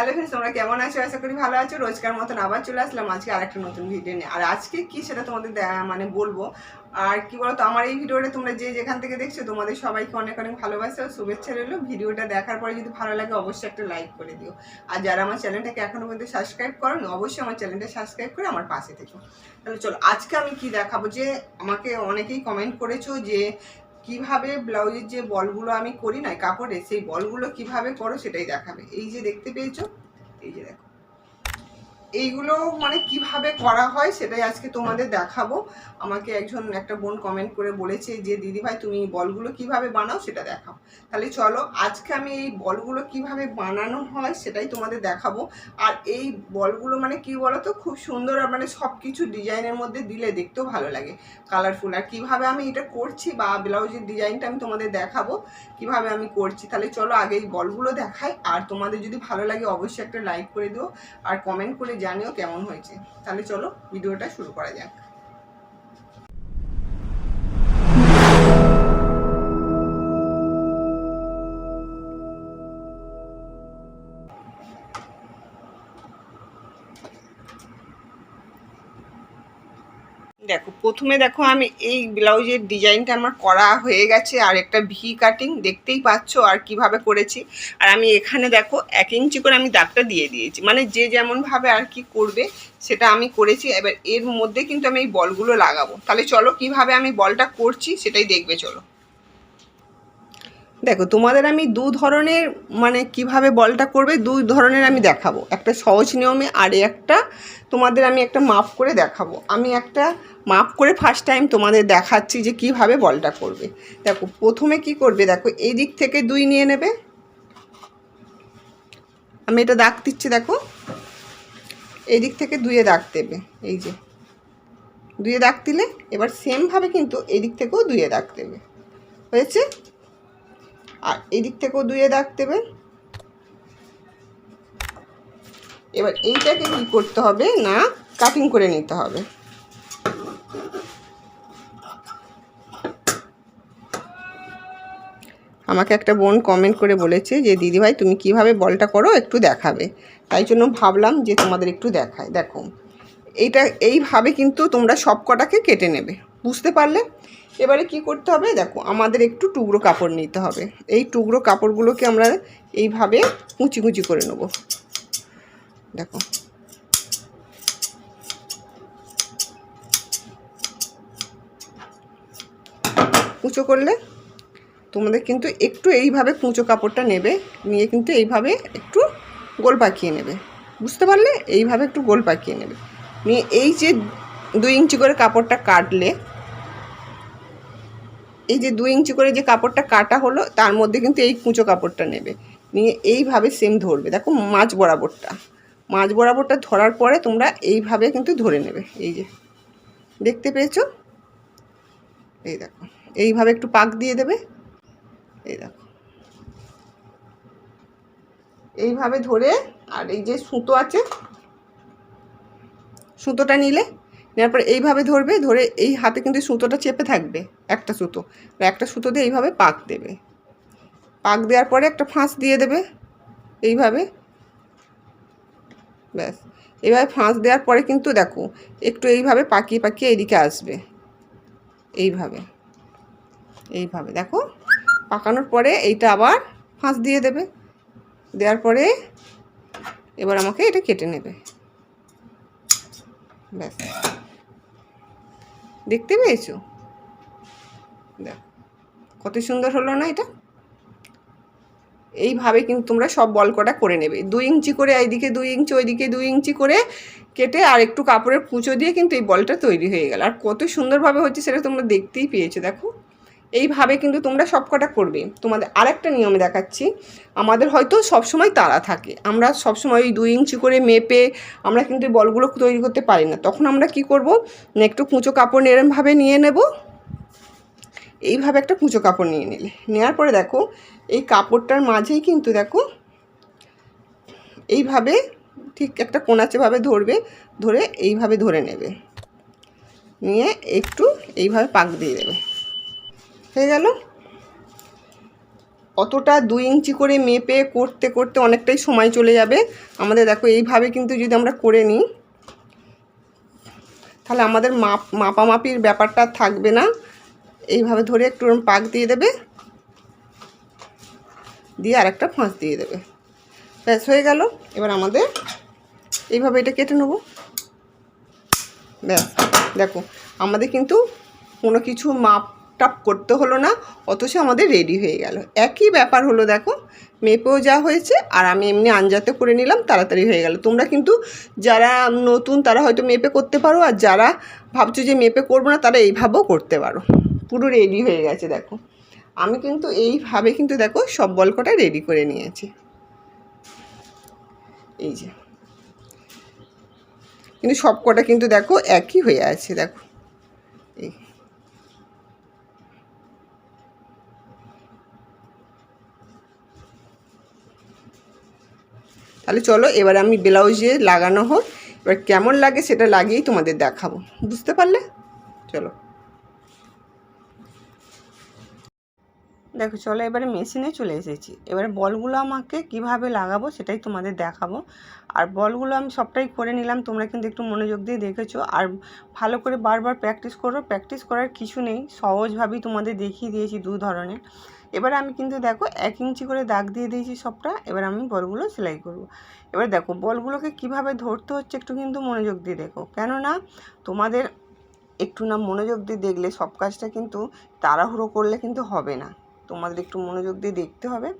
Hello friends তোমরা কেমন আছো? আশা করি ভালো আছো। রোজকার মতন আবার চলে আসলাম আজকে আরেকটা নতুন ভিডিও নিয়ে। আর আজকে কি সেটা তোমাদের মানে বলব। আর কি বলতো, আমার এই ভিডিওটা তোমরা যে যেখান থেকে দেখছ, তোমাদের সবাইকে অনেক অনেক ভালোবাসা শুভেচ্ছা রইল। ভিডিওটা দেখার পরে যদি ভালো লাগে, অবশ্যই একটা লাইক করে দিও। আর যারা আমার চ্যানেলটাকে এখনও পর্যন্ত সাবস্ক্রাইব করো অবশ্যই আমার চ্যানেলটা সাবস্ক্রাইব করে আমার পাশে থেকো। তাহলে চলো, আজকে আমি কি দেখাবো? যে আমাকে অনেকেই কমেন্ট করেছ যে কীভাবে ব্লাউজের যে বলগুলো আমি করি না কাপড়ে সেই বলগুলো কীভাবে করো সেটাই দেখাবে। এই যে দেখতে পেয়েছ? এই যে দেখো। এইগুলো মানে কীভাবে করা হয় সেটাই আজকে তোমাদের দেখাবো। আমাকে একজন একটা বোন কমেন্ট করে বলেছে যে, দিদি ভাই, তুমি বলগুলো কীভাবে বানাও সেটা দেখাও। তাহলে চলো, আজকে আমি এই বলগুলো কীভাবে বানানো হয় সেটাই তোমাদের দেখাবো। আর এই বলগুলো মানে কি বলতো, খুব সুন্দর আর মানে সব কিছু ডিজাইনের মধ্যে দিলে দেখতেও ভালো লাগে। কালারফুল আর কীভাবে আমি এটা করছি বা ব্লাউজের ডিজাইনটা আমি তোমাদের দেখাবো, কীভাবে আমি করছি। তাহলে চলো আগে এই বলগুলো দেখাই। আর তোমাদের যদি ভালো লাগে, অবশ্যই একটা লাইক করে দিও। আর কমেন্ট করে জানিও কেমন হয়েছে। তাহলে চলো ভিডিওটা শুরু করা যাক। দেখো, প্রথমে দেখো আমি এই ব্লাউজের ডিজাইনটা আমার করা হয়ে গেছে আর একটা ভি কাটিং দেখতেই পাচ্ছ আর কীভাবে করেছি। আর আমি এখানে দেখো, এক ইঞ্চি করে আমি দাগটা দিয়ে দিয়েছি। মানে যে যেমনভাবে আর কি করবে, সেটা আমি করেছি। এবার এর মধ্যে কিন্তু আমি এই বলগুলো লাগাবো। তাহলে চলো কীভাবে আমি বলটা করছি সেটাই দেখবে, চলো। দেখো, তোমাদের আমি দু ধরনের মানে কীভাবে বলটা করবে দুই ধরনের আমি দেখাবো। একটা সহজ নিয়মে আর একটা তোমাদের আমি একটা মাপ করে দেখাবো। আমি একটা মাপ করে ফার্স্ট টাইম তোমাদের দেখাচ্ছি যে কীভাবে বলটা করবে। দেখো, প্রথমে কি করবে, দেখো, এই দিক থেকে দুই নিয়ে নেবে। আমি এটা দাগ দিচ্ছি, দেখো। এই দিক থেকে দুইয়ে দাগ দেবে, এই যে। দুইয়ে দাগ দিলে, এবার সেমভাবে কিন্তু এই দিক থেকেও দুইয়ে দাগ দেবে। হয়েছে? আর এদিক থেকেও দুয়ে দাগ দেবে। এবার এইটাকে কি করতে হবে না কাটিং করে নিতে হবে। আমাকে একটা বোন কমেন্ট করে বলেছে যে দিদিভাই তুমি কীভাবে বলটা করো একটু দেখাবে। তাই জন্য ভাবলাম যে, তোমাদের একটু দেখায় দেখো, এইটা এইভাবে কিন্তু তোমরা সব কটাকে কেটে নেবে। বুঝতে পারলে? এবারে কি করতে হবে? দেখো, আমাদের একটু টুকরো কাপড় নিতে হবে। এই টুকরো কাপড়গুলোকে আমরা এইভাবে কুচি কুচি করে নেব। দেখো। কুচো করলে তোমাদের কিন্তু একটু এইভাবে কুঁচো কাপড়টা নেবে, নিয়ে কিন্তু এইভাবে একটু গোল পাকিয়ে নেবে। বুঝতে পারলে? এইভাবে একটু গোল পাকিয়ে নেবে। নিয়ে এই যে দুই ইঞ্চি করে কাপড়টা কাটলে এই যে দুই ইঞ্চি করে যে কাপড়টা কাটা হলো, তার মধ্যে কিন্তু এই কুঁচো কাপড়টা নেবে। নিয়ে এইভাবে সেম ধরবে। দেখো মাছ বরাবরটা। মাছ বরাবরটা ধরার পরে তোমরা এইভাবে কিন্তু ধরে নেবে। এই যে, দেখতে পেয়েছ? এই দেখো, এইভাবে একটু পাক দিয়ে দেবে। এই দেখো। এইভাবে ধরে, আর এই যে সুতো আছে, সুতোটা নিলে নেওয়ার পর এইভাবে ধরবে, ধরে এই হাতে কিন্তু সুতোটা চেপে থাকবে, একটা সুতো। একটা সুতো দিয়ে এইভাবে পাক দেবে। পাক দেওয়ার পরে একটা ফাঁস দিয়ে দেবে, এইভাবে। ব্যাস। এইভাবে ফাঁস দেওয়ার পরে কিন্তু দেখো, একটু এইভাবে পাকিয়ে পাকিয়ে এদিকে আসবে। এইভাবে। এইভাবে, দেখো। পাকানোর পরে এইটা আবার ফাঁস দিয়ে দেবে। দেওয়ার পরে এবার আমাকে এটা কেটে নেবে। ব্যাস। দেখতে পেয়েছ? দেখ, কত সুন্দর হলো না এটা? এইভাবে কিন্তু তোমরা সব বল কটা করে নেবে। দুই ইঞ্চি করে এইদিকে দুই ইঞ্চি ওইদিকে দুই ইঞ্চি করে কেটে আর একটু কাপড়ের কুঁচো দিয়ে কিন্তু এই বলটা তৈরি হয়ে গেল। আর কত সুন্দরভাবে হচ্ছে সেটা তোমরা দেখতেই পেয়েছ, দেখো। এইভাবে কিন্তু তোমরা সব কটা করবে। তোমাদের আরেকটা নিয়মে দেখাচ্ছি। আমাদের হয়তো সবসময় তারা থাকে। আমরা সবসময় ওই দুই ইঞ্চি করে মেপে আমরা কিন্তু বলগুলো তৈরি করতে পারি না। তখন আমরা কি করব? একটু কুঁচো কাপড় এরমভাবে নিয়ে নেব। এইভাবে একটা কুঁচো কাপড় নিয়ে নিলে। নেওয়ার পরে দেখো, এই কাপড়টার মাঝেই কিন্তু দেখো, এইভাবে ঠিক একটা কোনাচেভাবে ধরবে, ধরে এইভাবে ধরে নেবে। নিয়ে একটু এইভাবে পাক দিয়ে দেবে। হয়ে গেল। অতটা দুই ইঞ্চি করে মেপে করতে করতে অনেকটাই সময় চলে যাবে। আমাদের দেখো, এইভাবে কিন্তু যদি আমরা করে নিই, তাহলে আমাদের মাপ, মাপামাপির ব্যাপারটা থাকবে না। এইভাবে ধরে একটু পাক দিয়ে দেবে, দিয়ে আর একটা ফাঁস দিয়ে দেবে। ব্যাস, হয়ে গেল। এবার আমাদের এইভাবে এটা কেটে নেব। ব্যাস, দেখো, আমাদের কিন্তু কোনো কিছু মাপ টাপ করতে হলো না, অথচ আমাদের রেডি হয়ে গেল। একই ব্যাপার হলো দেখো, মেপেও যা হয়েছে, আর আমি এমনি আঞ্জাতে করে নিলাম, তাড়াতাড়ি হয়ে গেল। তোমরা কিন্তু যারা নতুন, তারা হয়তো মেপে করতে পারো, আর যারা ভাবছ যে মেপে করব না, তারা এইভাবেও করতে পারো। পুরো রেডি হয়ে গেছে দেখো। আমি কিন্তু এইভাবে কিন্তু দেখো, সব বল কটা রেডি করে নিয়েছি। এই যে। কিন্তু সব কটা কিন্তু দেখো একই হয়ে আছে, দেখো। তাহলে চলো, এবার আমি ব্লাউজে লাগানো হোক। এবার কেমন লাগে সেটা লাগিয়েই তোমাদের দেখাবো। বুঝতে পারলে? চলো। দেখো, চলো, এবারে মেশিনে চলে এসেছি। এবারে বলগুলো আমাকে কীভাবে লাগাবো সেটাই তোমাদের দেখাবো। আর বলগুলো আমি সবটাই করে নিলাম। তোমরা কিন্তু একটু মনোযোগ দিয়ে দেখেছ। আর ভালো করে বারবার প্র্যাকটিস করো। প্র্যাকটিস করার কিছু নেই। সহজভাবেই তোমাদের দেখিয়ে দিয়েছি দু ধরনের। এবার আমি কিন্তু দেখো এক ইঞ্চি করে দাগ দিয়ে দিয়েছি সবটা, এবার আমি বলগুলো সেলাই করব। এবার দেখো বলগুলোকে কীভাবে ধরতে হচ্ছে একটু কিন্তু মনোযোগ দিয়ে দেখো কেননা তোমাদের একটু না মনোযোগ দিয়ে দেখলে সব কাজটা কিন্তু তাড়াহুড়ো করলে কিন্তু হবে না তোমাদের একটু মনোযোগ দিয়ে দেখতে হবে।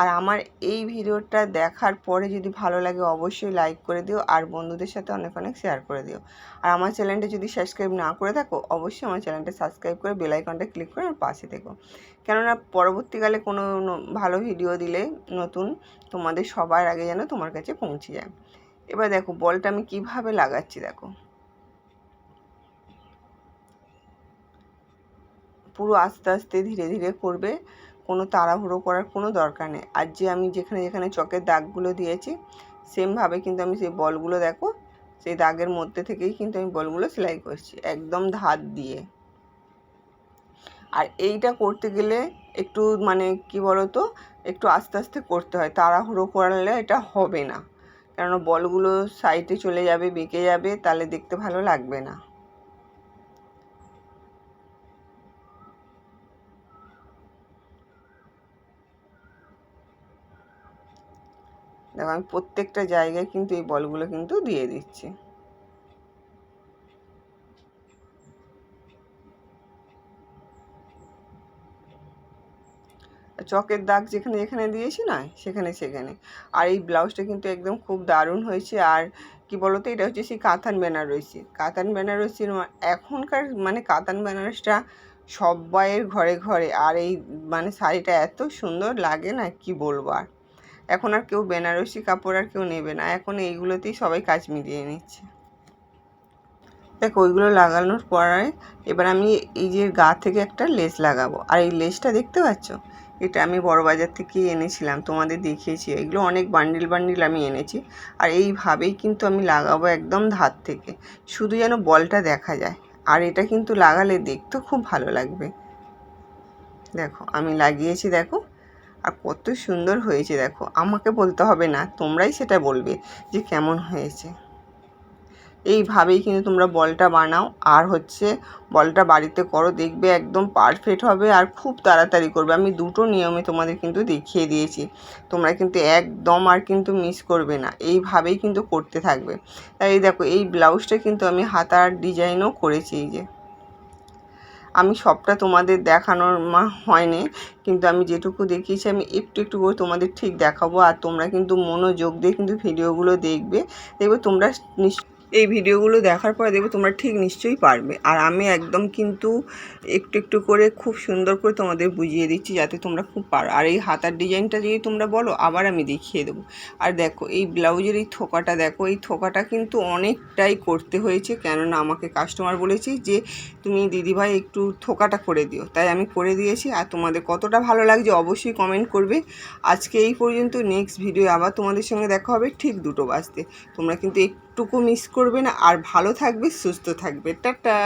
আর আমার এই ভিডিওটা দেখার পরে যদি ভালো লাগে অবশ্যই লাইক করে দিও, আর বন্ধুদের সাথে অনেক অনেক শেয়ার করে দিও। আর আমার চ্যানেলটা যদি সাবস্ক্রাইব না করে থাকো, অবশ্যই আমার চ্যানেলটা সাবস্ক্রাইব করে বেল আইকনটা ক্লিক করে আমার পাশে থেকো। কেননা পরবর্তীকালে কোনো ভালো ভিডিও দিলে নতুন তোমাদের সবার আগে যেন তোমার কাছে পৌঁছে যায়। এবার দেখো, বলটা আমি কীভাবে লাগাচ্ছি দেখো। পুরো আস্তে আস্তে ধীরে ধীরে করবে, কোনো তাড়াহুড়ো করার কোনো দরকার নেই। আর যে আমি যেখানে যেখানে চকের দাগগুলো দিয়েছি, সেমভাবে কিন্তু আমি সেই বলগুলো দেখো, সেই দাগের মধ্যে থেকেই কিন্তু আমি বলগুলো সেলাই করছি, একদম ধার দিয়ে। আর এইটা করতে গেলে একটু মানে কি বলতো, একটু আস্তে আস্তে করতে হয়। তাড়াহুড়ো করলে এটা হবে না। কেননা বলগুলো সাইডে চলে যাবে, বেঁকে যাবে, তাহলে দেখতে ভালো লাগবে না। দেখো, আমি প্রত্যেকটা জায়গায় কিন্তু এই বলগুলো কিন্তু দিয়ে দিচ্ছি। চকের দাগ যেখানে যেখানে দিয়েছি না, সেখানে সেখানে। আর এই ব্লাউজটা কিন্তু একদম খুব দারুণ হয়েছে। আর কি বলতো, এটা হচ্ছে সেই কাতান বেনারসি। কাতান বেনারসির এখনকার মানে কাতান বেনারসটা সবাইয়ের ঘরে ঘরে। আর এই মানে শাড়িটা এত সুন্দর লাগে না, কি বলব আর। এখন আর কেউ বেনারসি কাপড় আর কেউ নেবে না। এখন এইগুলোতেই সবাই কাজ মিলিয়ে নিচ্ছে। দেখো, ওইগুলো লাগানোর পরে এবার আমি এই যে গা থেকে একটা লেস লাগাবো। আর এই লেসটা দেখতে পাচ্ছ? এটা আমি বড় বাজার থেকে এনেছিলাম, তোমাদের দেখিয়েছি। এগুলো অনেক বান্ডিল বান্ডিল আমি এনেছি। আর এইভাবেই কিন্তু আমি লাগাবো একদম ধার থেকে। শুধু যেন বলটা দেখা যায়। আর এটা কিন্তু লাগালে দেখতে খুব ভালো লাগবে। দেখো, আমি লাগিয়েছি, দেখো। আর কত সুন্দর হয়েছে দেখো। আমাকে বলতে হবে না, তোমরাই সেটা বলবে যে কেমন হয়েছে। এইভাবেই কিন্তু তোমরা বলটা বানাও। আর হচ্ছে বলটা বাড়িতে করো, দেখবে একদম পারফেক্ট হবে আর খুব তাড়াতাড়ি করবে। আমি দুটো নিয়মে তোমাদের কিন্তু দেখিয়ে দিয়েছি। তোমরা কিন্তু একদম আর কিন্তু মিস করবে না। এইভাবেই কিন্তু করতে থাকবে। তাই দেখো, এই ব্লাউজটা কিন্তু আমি হাতার ডিজাইনও করেছি এই যে। আমি সবটা তোমাদের দেখানোর মা হয়নি, কিন্তু আমি যেটুকু দেখিয়েছি আমি একটু একটু করে তোমাদের ঠিক দেখাবো। আর তোমরা কিন্তু মনোযোগ দিয়ে কিন্তু ভিডিওগুলো দেখবে। দেখবে তোমরা নিশ্চয় এই ভিডিওগুলো দেখার পরে দেখবে তোমরা ঠিক নিশ্চয়ই পারবে। আর আমি একদম কিন্তু একটু একটু করে খুব সুন্দর করে তোমাদের বুঝিয়ে দিচ্ছি যাতে তোমরা খুব পারো। আর এই হাতার ডিজাইনটা যদি তোমরা বলো, আবার আমি দেখিয়ে দেবো। আর দেখো, এই ব্লাউজের এই থোকাটা, দেখো, এই থোকাটা কিন্তু অনেকটাই করতে হয়েছে। কেননা আমাকে কাস্টমার বলেছে যে, তুমি দিদিভাই একটু থোকাটা করে দিও। তাই আমি করে দিয়েছি। আর তোমাদের কতটা ভালো লাগছে অবশ্যই কমেন্ট করবে। আজকে এই পর্যন্ত নেক্সট ভিডিও আবার তোমাদের সঙ্গে দেখা হবে ঠিক দুটো বাজতে। তোমরা কিন্তু একটুকু মিস করবে না। আর ভালো থাকবে সুস্থ থাকবে। টাটা।